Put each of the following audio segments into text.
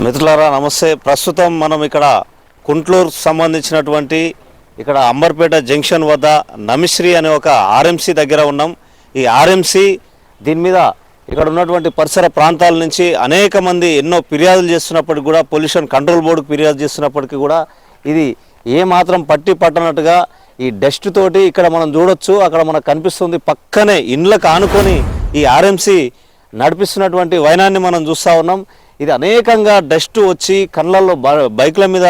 మిత్రులారా నమస్తే. ప్రస్తుతం మనం ఇక్కడ కుంట్లూరు సంబంధించినటువంటి ఇక్కడ అంబర్పేట జంక్షన్ వద్ద నమిశ్రీ అనే ఒక ఆర్ఎంసీ దగ్గర ఉన్నాం. ఈ ఆర్ఎంసీ దీని మీద ఇక్కడ ఉన్నటువంటి పరిసర ప్రాంతాల నుంచి అనేక మంది ఎన్నో ఫిర్యాదులు చేస్తున్నప్పటికీ కూడా పొల్యూషన్ కంట్రోల్ బోర్డుకు ఫిర్యాదు చేస్తున్నప్పటికీ కూడా ఇది ఏ మాత్రం పట్టి పట్టనట్టుగా ఈ డస్ట్ తోటి ఇక్కడ మనం చూడొచ్చు. అక్కడ మనకు కనిపిస్తుంది పక్కనే ఇండ్లకు ఆనుకొని ఈ ఆర్ఎంసీ నడిపిస్తున్నటువంటి వైనాన్ని మనం చూస్తూ ఉన్నాం. ఇది అనేకంగా డస్ట్ వచ్చి కళ్ళల్లో బ- బైకుల మీద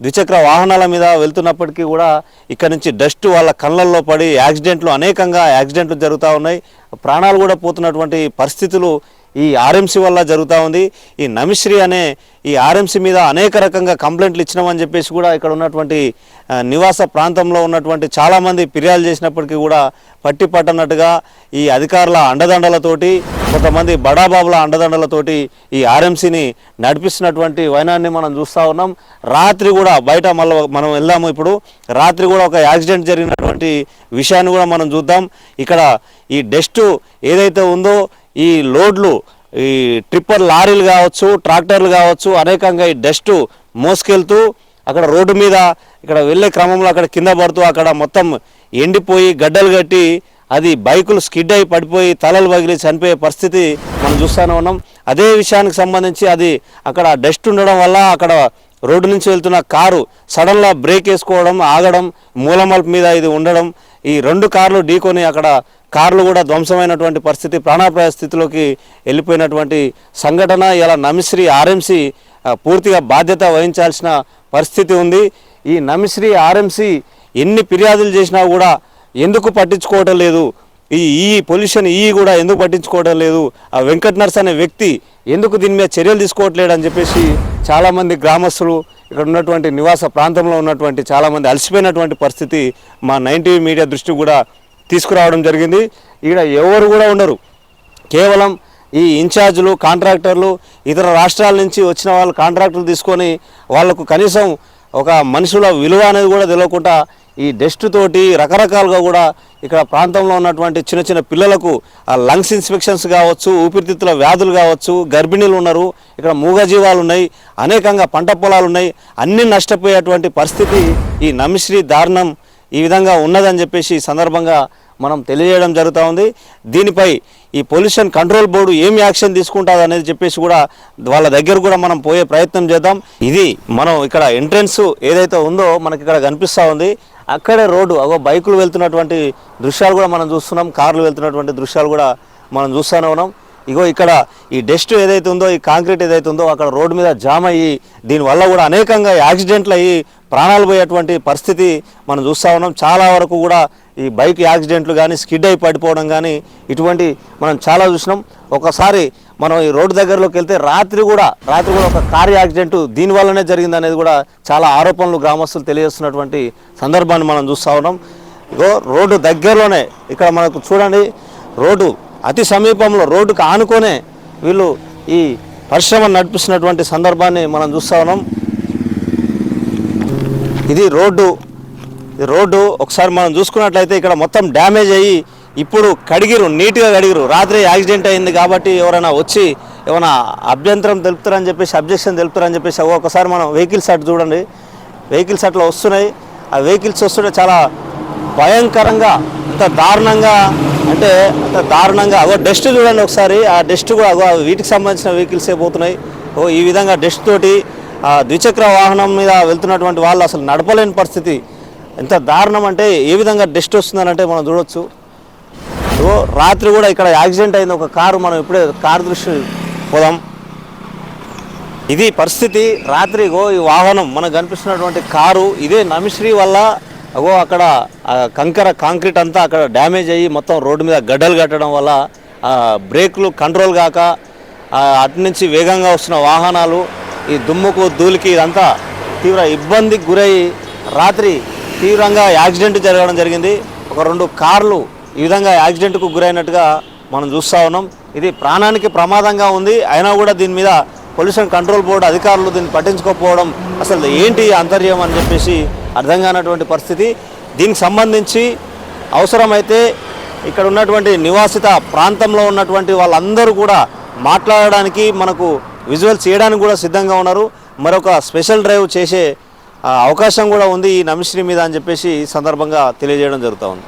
ద్విచక్ర వాహనాల మీద వెళ్తున్నప్పటికీ కూడా ఇక్కడ నుంచి డస్ట్ వాళ్ళ కళ్ళల్లో పడి యాక్సిడెంట్లు అనేకంగా యాక్సిడెంట్లు జరుగుతూ ఉన్నాయి. ప్రాణాలు కూడా పోతున్నటువంటి పరిస్థితులు ఈ ఆర్ఎంసీ వల్ల జరుగుతూ ఉంది. ఈ నమిశ్రీ అనే ఈ ఆర్ఎంసీ మీద అనేక రకంగా కంప్లైంట్లు ఇచ్చినామని చెప్పేసి కూడా ఇక్కడ ఉన్నటువంటి నివాస ప్రాంతంలో ఉన్నటువంటి చాలామంది ఫిర్యాదు చేసినప్పటికీ కూడా పట్టి పట్టనట్టుగా ఈ అధికారుల అండదండలతోటి కొంతమంది బడాబాబుల అండదండలతోటి ఈ ఆర్ఎంసీని నడిపిస్తున్నటువంటి వైనాన్ని మనం చూస్తూ ఉన్నాం. రాత్రి కూడా బయట మళ్ళీ మనం వెళ్దాము ఇప్పుడు. రాత్రి కూడా ఒక యాక్సిడెంట్ జరిగినటువంటి విషయాన్ని కూడా మనం చూద్దాం. ఇక్కడ ఈ డస్ట్ ఏదైతే ఉందో ఈ లోడ్లు ఈ ట్రిప్పర్ లారీలు కావచ్చు ట్రాక్టర్లు కావచ్చు అనేకంగా ఈ డస్ట్ మోసుకెళ్తూ అక్కడ రోడ్డు మీద ఇక్కడ వెళ్ళే క్రమంలో అక్కడ కింద పడుతూ అక్కడ మొత్తం ఎండిపోయి గడ్డలు కట్టి అది బైకులు స్కిడ్ అయి పడిపోయి తలలు పగిలి చనిపోయే పరిస్థితి మనం చూస్తూనే ఉన్నాం. అదే విషయానికి సంబంధించి అది అక్కడ డస్ట్ ఉండడం వల్ల అక్కడ రోడ్డు నుంచి వెళ్తున్న కారు సడన్గా బ్రేక్ వేసుకోవడం ఆగడం మూలమల్పు మీద ఇది ఉండడం ఈ రెండు కార్లు ఢీకొని అక్కడ కార్లు కూడా ధ్వంసమైనటువంటి పరిస్థితి ప్రాణాపాయ స్థితిలోకి వెళ్ళిపోయినటువంటి సంఘటన. ఇలా నమిశ్రీ ఆర్ఎంసీ పూర్తిగా బాధ్యత వహించాల్సిన పరిస్థితి ఉంది. ఈ నమిశ్రీ ఆర్ఎంసీ ఎన్ని ఫిర్యాదులు చేసినా కూడా ఎందుకు పట్టించుకోవటం లేదు? ఈ ఈ పొల్యూషన్ ఈ కూడా ఎందుకు పట్టించుకోవడం లేదు? ఆ వెంకట్ నర్స్ అనే వ్యక్తి ఎందుకు దీని మీద చర్యలు తీసుకోవట్లేడు అని చెప్పేసి చాలామంది గ్రామస్తులు ఇక్కడ ఉన్నటువంటి నివాస ప్రాంతంలో ఉన్నటువంటి చాలామంది అలసిపోయినటువంటి పరిస్థితి మా నైన్టీ మీడియా దృష్టికి కూడా తీసుకురావడం జరిగింది. ఇక్కడ ఎవరు కూడా ఉండరు. కేవలం ఈ ఇన్ఛార్జీలు కాంట్రాక్టర్లు ఇతర రాష్ట్రాల నుంచి వచ్చిన వాళ్ళు కాంట్రాక్టులు తీసుకొని వాళ్ళకు కనీసం ఒక మనుషుల విలువ అనేది కూడా తెలియకుండా ఈ డస్ట్ తోటి రకరకాలుగా కూడా ఇక్కడ ప్రాంతంలో ఉన్నటువంటి చిన్న చిన్న పిల్లలకు ఆ లంగ్స్ ఇన్స్పెక్షన్స్ కావచ్చు ఊపిరితిత్తుల వ్యాధులు కావచ్చు గర్భిణీలు ఉన్నారు ఇక్కడ మూగజీవాలు ఉన్నాయి అనేకంగా పంట పొలాలు ఉన్నాయి అన్నీ నష్టపోయేటువంటి పరిస్థితి ఈ నమిశ్రీ దారుణం ఈ విధంగా ఉన్నదని చెప్పేసి సందర్భంగా మనం తెలియజేయడం జరుగుతూ ఉంది. దీనిపై ఈ పొల్యూషన్ కంట్రోల్ బోర్డు ఏం యాక్షన్ తీసుకుంటుంది అనేది చెప్పేసి కూడా వాళ్ళ దగ్గర కూడా మనం పోయే ప్రయత్నం చేద్దాం. ఇది మనం ఇక్కడ ఎంట్రన్స్ ఏదైతే ఉందో మనకి ఇక్కడ కనిపిస్తూ ఉంది. అక్కడే రోడ్డు అగో బైకులు వెళ్తున్నటువంటి దృశ్యాలు కూడా మనం చూస్తున్నాం. కార్లు వెళ్తున్నటువంటి దృశ్యాలు కూడా మనం చూస్తూనే ఉన్నాం. ఇగో ఇక్కడ ఈ డస్ట్ ఏదైతే ఉందో ఈ కాంక్రీట్ ఏదైతే ఉందో అక్కడ రోడ్డు మీద జామ్ అయ్యి దీనివల్ల కూడా అనేకంగా యాక్సిడెంట్లు అయ్యి ప్రాణాలు పోయేటువంటి పరిస్థితి మనం చూస్తూ ఉన్నాం. చాలా వరకు కూడా ఈ బైక్ యాక్సిడెంట్లు కానీ స్కిడ్ అయి పడిపోవడం కానీ ఇటువంటి మనం చాలా చూసినాం. ఒకసారి మనం ఈ రోడ్డు దగ్గరలోకి వెళ్తే రాత్రి కూడా రాత్రి కూడా ఒక కార్ యాక్సిడెంట్ దీనివల్లనే జరిగింది అనేది కూడా చాలా ఆరోపణలు గ్రామస్తులు తెలియజేస్తున్నటువంటి సందర్భాన్ని మనం చూస్తూ ఉన్నాం. ఇగో రోడ్డు దగ్గరలోనే ఇక్కడ మనకు చూడండి రోడ్డు అతి సమీపంలో రోడ్డుకు ఆనుకొనే వీళ్ళు ఈ పరిశ్రమ నడిపిస్తున్నటువంటి సందర్భాన్ని మనం చూస్తూ ఉన్నాం. ఇది రోడ్డు రోడ్డు ఒకసారి మనం చూసుకున్నట్లయితే ఇక్కడ మొత్తం డ్యామేజ్ అయ్యి ఇప్పుడు కడిగిరు నీట్గా కడిగిరు. రాత్రి యాక్సిడెంట్ అయింది కాబట్టి ఎవరైనా వచ్చి ఏమైనా అభ్యంతరం తెలుపుతారని చెప్పేసి అబ్జెక్షన్ తెలుపుతారని చెప్పేసి ఒకసారి మనం వెహికల్స్ అటు చూడండి. వెహికల్స్ అట్లా వస్తున్నాయి. ఆ వెహికల్స్ వస్తుంటే చాలా భయంకరంగా అంత దారుణంగా అంటే అంత దారుణంగా. అగో డస్ట్ చూడండి ఒకసారి. ఆ డస్ట్ కూడా అగో వీటికి సంబంధించిన వెహికల్సే పోతున్నాయి. ఓ ఈ విధంగా డస్ట్ తోటి ఆ ద్విచక్ర వాహనం మీద వెళ్తున్నటువంటి వాళ్ళు అసలు నడపలేని పరిస్థితి. ఎంత దారుణం అంటే ఏ విధంగా డస్ట్ వస్తుందని అంటే మనం చూడొచ్చు. రాత్రి కూడా ఇక్కడ యాక్సిడెంట్ అయింది. ఒక కారు మనం ఇప్పుడే కారు దృష్టి పోదాం. ఇది పరిస్థితి. రాత్రి గో ఈ వాహనం మనకు కనిపిస్తున్నటువంటి కారు ఇదే నమిశ్రీ వల్ల అగో అక్కడ కంకర కాంక్రీట్ అంతా అక్కడ డ్యామేజ్ అయ్యి మొత్తం రోడ్డు మీద గడ్డలు కట్టడం వల్ల బ్రేక్లు కంట్రోల్ కాక అటు నుంచి వేగంగా వస్తున్న వాహనాలు ఈ దుమ్ముకు ధూళికి ఇదంతా తీవ్ర ఇబ్బందికి గురయ్యి రాత్రి తీవ్రంగా యాక్సిడెంట్ జరగడం జరిగింది. ఒక రెండు కార్లు ఈ విధంగా యాక్సిడెంట్కు గురైనట్టుగా మనం చూస్తూ ఉన్నాం. ఇది ప్రాణానికి ప్రమాదంగా ఉంది. అయినా కూడా దీని మీద పొల్యూషన్ కంట్రోల్ బోర్డు అధికారులు దీన్ని పట్టించుకోకపోవడం అసలు ఏంటి అంతర్యం అని చెప్పేసి అర్థం కానటువంటి పరిస్థితి. దీనికి సంబంధించి అవసరమైతే ఇక్కడ ఉన్నటువంటి నివాసిత ప్రాంతంలో ఉన్నటువంటి వాళ్ళందరూ కూడా మాట్లాడడానికి మనకు విజువల్స్ చేయడానికి కూడా సిద్ధంగా ఉన్నారు. మరొక స్పెషల్ డ్రైవ్ చేసే అవకాశం కూడా ఉంది ఈ నమిశ్రీ మీద అని చెప్పేసి సందర్భంగా తెలియజేయడం జరుగుతూ ఉంది.